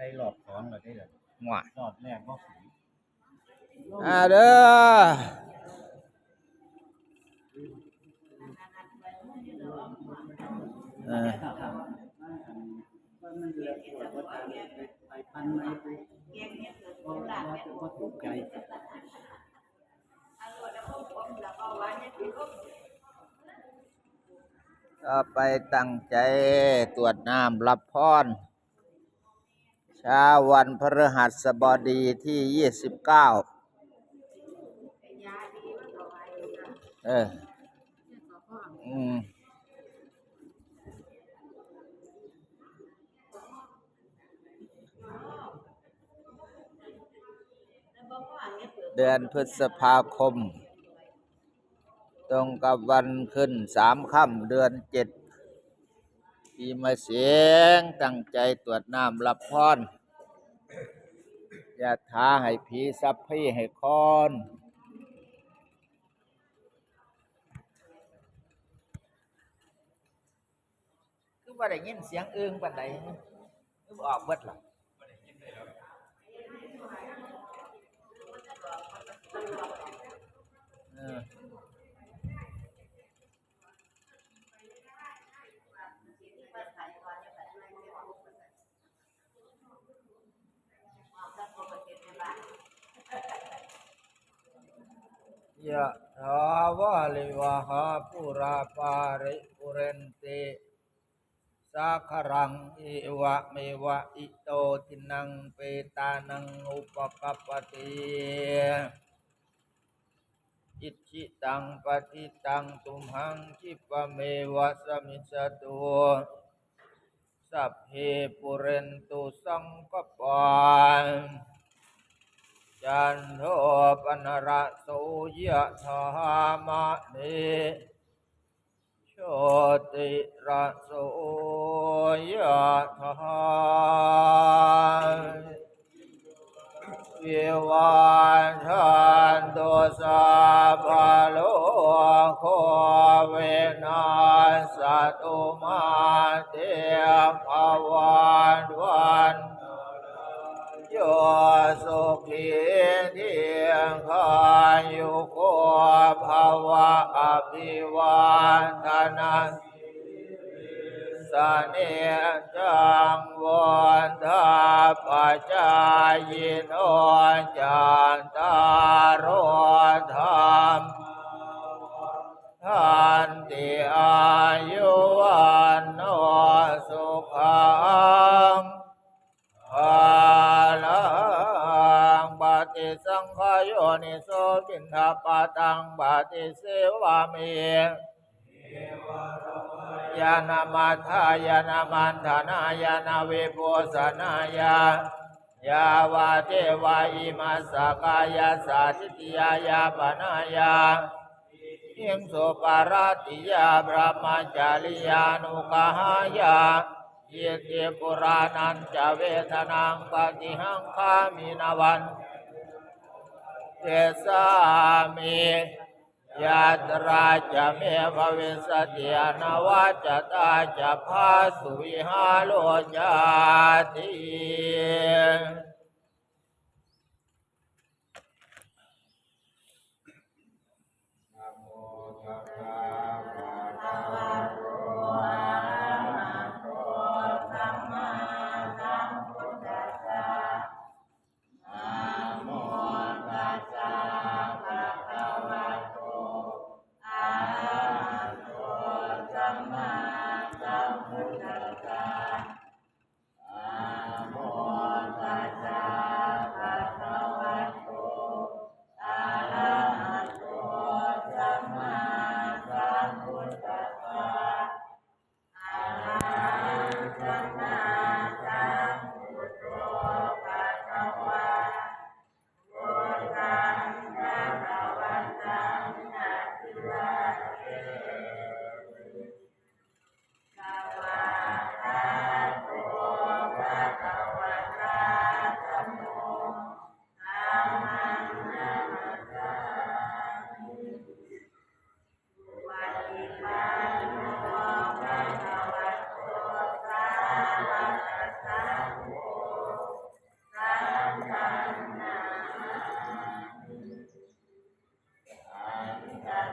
ใส่รอบสองแล้วได้เหรอง่วยรอบแรกบ่ฝีอ่าเด้อเออว่ามันเหลือปวดว่าตามไปพันไม้ไปก็ว่าจะว่าตกใจต่อไปตั้งใจตรวจน้ำรับพร เช้าวันพฤหัสบดีที่ยี่สิบเก้าเออ อืมเดือนพฤษภาคม ตรงกับวันขึ้นสามค่ำเดือนเจ็ด ปีมาเสียง ตั้งใจตรวจน้ำรับพรอย่าท้าให้ผีซับพี่ให้คอนคือว่าได้ยินเสียงอึ้งปันใดคือออกเบิดหรอเออ ยะถาวาลิวหาปุราปาริปุเรนติสาครังเอวะเมวะอิโตทินังเปตานังอุปกัปปติอิจิตังปฏิตังตุมหังคิปะเมวะสมิสตุสัพเพปุเรนตุสังกปาน จันโทปนระโสยะธามะเนโชติระโสยะธาเววันทันตุสัพพะโลโคเวนัสตุมาเตภวันวัน โยสุขีเทียงคายุโกภาวะอภิวานทนาสเนจังวันทาปัจจายโนจันตารโโยนิโสปินทปาตังบาติเสวามิยานามาทายานามันธนายานาเวโพสนายายาวาเทวาอิมาสกายาสาธิติยายาปนายาอิงโสปาราติยาบรมจาริยานุกหายาเยเกปุรานันจะเวทนังปฏิหังคามินวัน เทสามิยาตราจะเมภวิสติอนาวัจตาจะพาสุวิหาโลจาติโมตัสสะ